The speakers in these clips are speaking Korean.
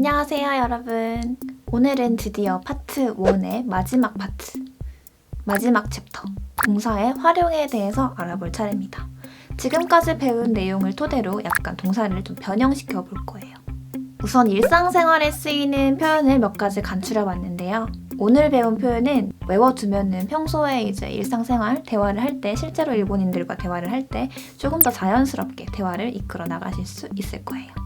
안녕하세요, 여러분. 오늘은 드디어 파트 1의 마지막 파트, 마지막 챕터, 동사의 활용에 대해서 알아볼 차례입니다. 지금까지 배운 내용을 토대로 약간 동사를 좀 변형시켜 볼 거예요. 우선 일상생활에 쓰이는 표현을 몇 가지 간추려 봤는데요. 오늘 배운 표현은 외워두면은 평소에 이제 일상생활 대화를 할 때 실제로 일본인들과 대화를 할 때 조금 더 자연스럽게 대화를 이끌어 나가실 수 있을 거예요.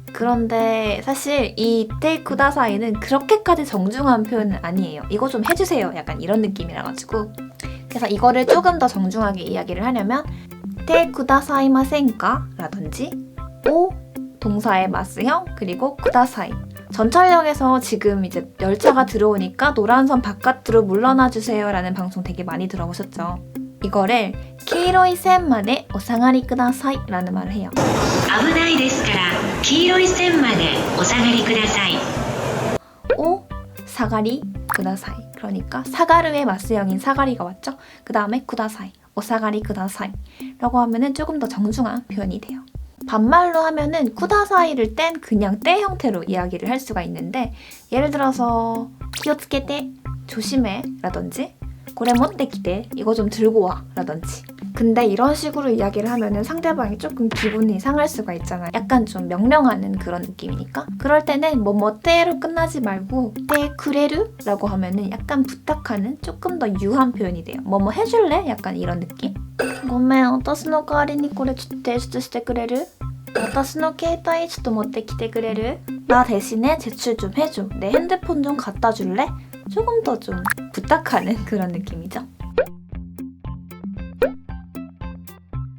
그런데 사실 이 테이쿠다사이는 그렇게까지 정중한 표현은 아니에요. 이거 좀 해주세요. 약간 이런 느낌이라 가지고. 그래서 이거를 조금 더 정중하게 이야기를 하려면 테쿠다사이마센까 라든지 오 동사의 마스형? 그리고 쿠다사이. 전철역에서 지금 이제 열차가 들어오니까 노란선 바깥으로 물러나 주세요 라는 방송 되게 많이 들어보셨죠? 이거를 키로이 센마데 오상아리 쿠다사이 라는 말을 해요. 아부나이 데스카라. 黄色い線までお下がりください 오 사가리 쿠다사이 그러니까 사가르의 마스형인 사가리가 왔죠. 그 다음에 쿠다사이 오사가리 쿠다사이 라고 하면은 조금 더 정중한 표현이 돼요. 반말로 하면은 쿠다사이를 뗀 그냥 때 형태로 이야기를 할 수가 있는데 예를 들어서 기어츠케테 조심해 라든지 고래 못떼기대 이거 좀 들고 와 라든지 근데 이런 식으로 이야기를 하면은 상대방이 조금 기분이 상할 수가 있잖아요 약간 좀 명령하는 그런 느낌이니까 그럴 때는 뭐뭐 때로 끝나지 말고 때 쿠레르 라고 하면은 약간 부탁하는 조금 더 유한 표현이 돼요 뭐뭐 해줄래? 약간 이런 느낌 ごめん、私の代わりにこれちょっと提出してくれる私の携帯ちょっと持ってきてくれる나 대신에 제출 좀 해줘. 내 핸드폰 좀 갖다 줄래? 조금 더 좀 부탁하는 그런 느낌이죠.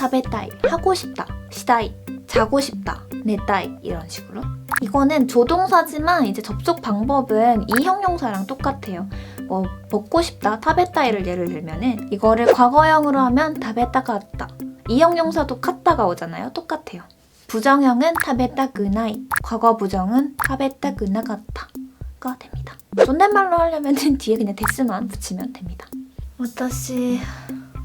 타베타이, 하고 싶다, 시다이, 자고 싶다, 네타이 이런 식으로. 이거는 조동사지만 이제 접속 방법은 이 형용사랑 똑같아요. 뭐 먹고 싶다, 타베타이를 예를 들면은 이거를 과거형으로 하면 타베타가 왔다. 이 형용사도 카타가 오잖아요. 똑같아요. 부정형은 타베타그나이, 과거 부정은 타베타그나가타가 됩니다. 존댓말로 하려면 뒤에 그냥 데스만 붙이면 됩니다. 私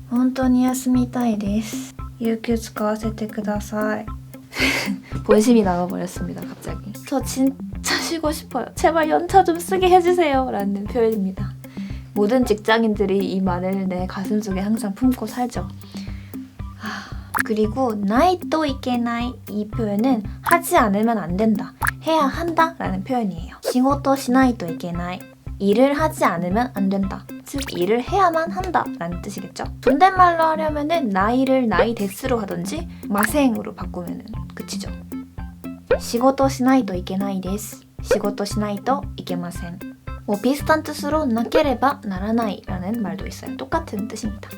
本当に休みたいです 有給使わせてください 본심이 나와버렸습니다 갑자기 저 진짜 쉬고 싶어요 제발 연차 좀 쓰게 해주세요 라는 표현입니다 모든 직장인들이 이 말을 내 가슴속에 항상 품고 살죠 그리고 나이또 이케나이 이 표현은 하지 않으면 안 된다, 해야 한다 라는 표현이에요.仕事 시나이또 이케나이 일을 하지 않으면 안 된다. 즉 일을 해야만 한다 라는 뜻이겠죠. 존댓말로 하려면은 나이를 나이 데스로 하든지 마생으로 바꾸면은 끝이죠. 仕事 시나이또 이케나이 데스. 仕事 시나이또 이케마센. 뭐 비슷한 뜻으로 나케레바 나라나이 라는 말도 있어요. 똑같은 뜻입니다.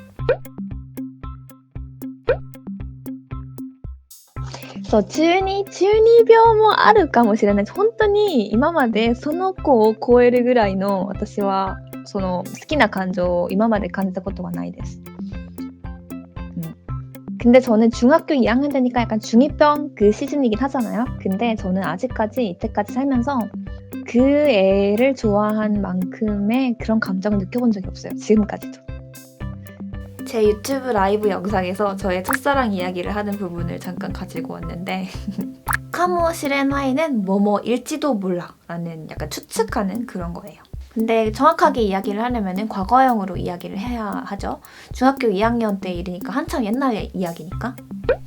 そう、中二、中二病もあるかもしれないです。本当に今までその子を超えるぐらいの私は、その好きな感情を今まで感じたことはないです。음. 근데 저는 중학교 2학년 되니까 약간 중2병 그 시즌이긴 하잖아요. 근데 저는 아직까지 이때까지 살면서 그 애를 좋아한 만큼의 그런 감정을 느껴본 적이 없어요. 지금까지도. 제 유튜브 라이브 영상에서 저의 첫사랑 이야기를 하는 부분을 잠깐 가지고 왔는데 카모시레나이는 뭐뭐일지도 몰라 라는 약간 추측하는 그런 거예요. 근데 정확하게 이야기를 하려면 과거형으로 이야기를 해야 하죠. 중학교 2학년 때 일이니까 한참 옛날의 이야기니까.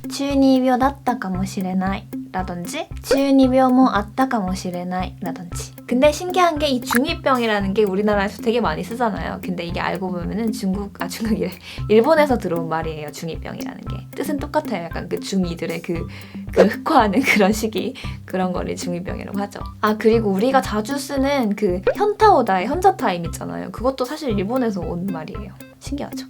中二病だったかもしれない 라든지 지윤이병모 아따 가모시레나이 라든지. 근데 신기한 게 이 중2병이라는 게 우리나라에서 되게 많이 쓰잖아요. 근데 이게 알고 보면은 중국 아 중국이래. 일본에서 들어온 말이에요 중2병이라는 게. 뜻은 똑같아요. 약간 그 중2들의 그, 그 흑화하는 그런 시기 그런 거를 중2병이라고 하죠. 아 그리고 우리가 자주 쓰는 그 현타오다의 현자타임 있잖아요. 그것도 사실 일본에서 온 말이에요. 신기하죠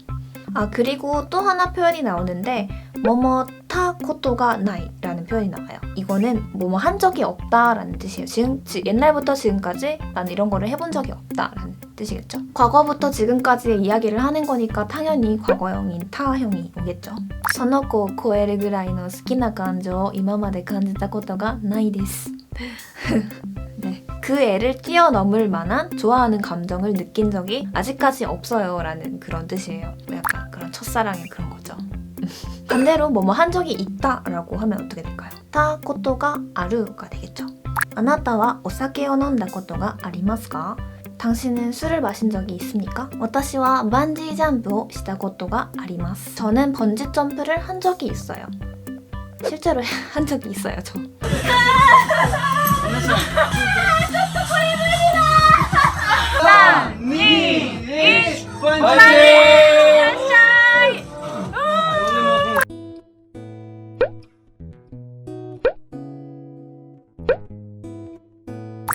아 그리고 또 하나 표현이 나오는데 뭐뭐 타 코토가 나이라는 표현이 나와요. 이거는 뭐뭐 한 적이 없다라는 뜻이에요. 지금 지- 옛날부터 지금까지 난 이런 거를 해본 적이 없다라는 뜻이겠죠. 과거부터 지금까지의 이야기를 하는 거니까 당연히 과거형인 타형이 오겠죠. その子を超えるぐらいの好きな感情を今まで感じたことがないです。 그 애를 뛰어넘을 만한 좋아하는 감정을 느낀 적이 아직까지 없어요. 라는 그런 뜻이에요. 뭐 약간 그런 첫사랑의 그런 거죠. 반대로 뭐뭐 한 적이 있다 라고 하면 어떻게 될까요? 타코토가 아루가 되겠죠. 아나타와 오사케오 논다 코토가 아리마스가? 당신은 술을 마신 적이 있습니까? 私は 반지 점프를 시다 코토가 아리마스. 저는 번지 점프를 한 적이 있어요. 실제로 한 적이 있어요, 저. 아!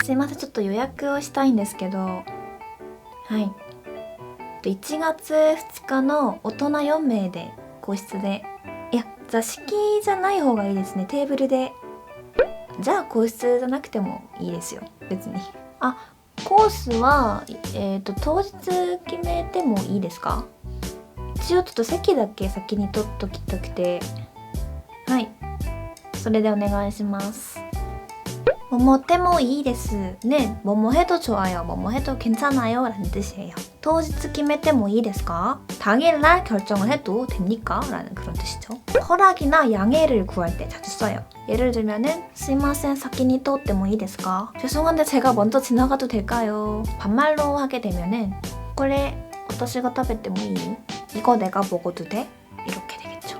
すい。ませんちょっと予約をしたいんですけどはい。1月2日の大人4名で個室でい。や座敷じゃない方がい。いですねテーブルでじゃあ個室じゃなくてもいい。ですよ別にあコースはえっ、と当日決めてもいいですか？一応ちょっと席だけ先に取っときたくて。はい。それでお願いします 뭐뭐 때모 이です네 뭐뭐 해도 좋아요 뭐뭐 해도 괜찮아요 라는 뜻이에요当日 決めても 이ですか당일날 결정을 해도 됩니까? 라는 그런 뜻이죠 허락이나 양해를 구할 때 자주 써요 예를 들면은 すいません 사키니 또때모 이ですか 죄송한데 제가 먼저 지나가도 될까요? 반말로 하게 되면은 これ私が食べてもいい? 이거 내가 먹어도 돼? 이렇게 되겠죠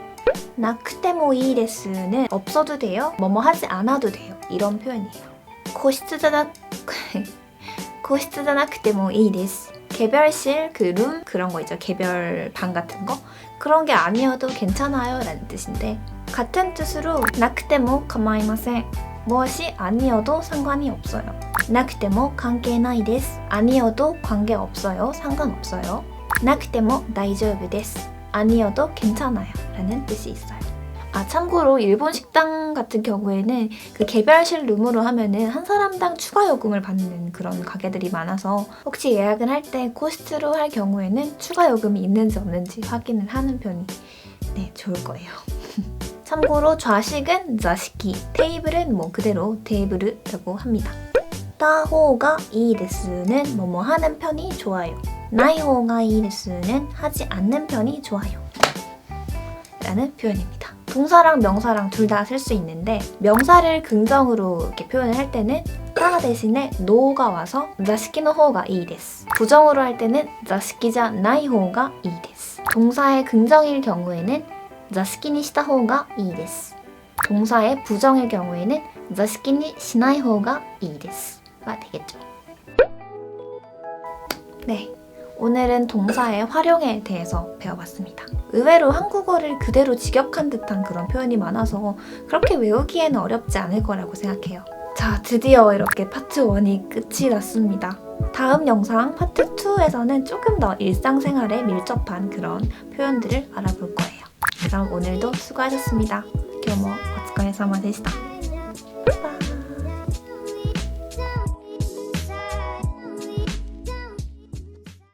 나크테모 이 데스는 없어도 돼요. 뭐뭐 하지 않아도 돼요. 이런 표현이에요. 고시트자나 고시트자나크테모 이 데스. 개별실 그 룸 그런 거 있죠. 개별 방 같은 거 그런 게 아니어도 괜찮아요라는 뜻인데 같은 뜻으로 나크테모 가마이마센. 무엇이 아니어도 상관이 없어요. 나크테모 관계ない 데스. 아니어도 관계 없어요. 상관없어요. 나크테모 다이조브 데스. 아니어도 괜찮아요 라는 뜻이 있어요 아 참고로 일본 식당 같은 경우에는 그 개별실 룸으로 하면은 한 사람당 추가 요금을 받는 그런 가게들이 많아서 혹시 예약을 할 때 코스트로 할 경우에는 추가 요금이 있는지 없는지 확인을 하는 편이 네 좋을 거예요 참고로 좌식은 자식기 테이블은 뭐 그대로 테이블이라고 합니다 따호가 이 데스는 뭐뭐 하는 편이 좋아요 나이호가 이 데스는 하지 않는 편이 좋아요. 라는 표현입니다. 동사랑 명사랑 둘 다 쓸 수 있는데 명사를 긍정으로 이렇게 표현을 할 때는 따 대신에 노가 와서 자시키노 호가 이 데스. 부정으로 할 때는 자시키자 나이 호가 이 데스. 동사의 긍정일 경우에는 자시키니 시다 호가 이 데스. 동사의 부정일 경우에는 자시키니 시나이 호가 이 데스가 되겠죠. 네. 오늘은 동사의 활용에 대해서 배워봤습니다. 의외로 한국어를 그대로 직역한 듯한 그런 표현이 많아서 그렇게 외우기에는 어렵지 않을 거라고 생각해요. 자, 드디어 이렇게 파트 1이 끝이 났습니다. 다음 영상 파트 2에서는 조금 더 일상생활에 밀접한 그런 표현들을 알아볼 거예요. 그럼 오늘도 수고하셨습니다. 今日もお疲れ様でした。バイバイ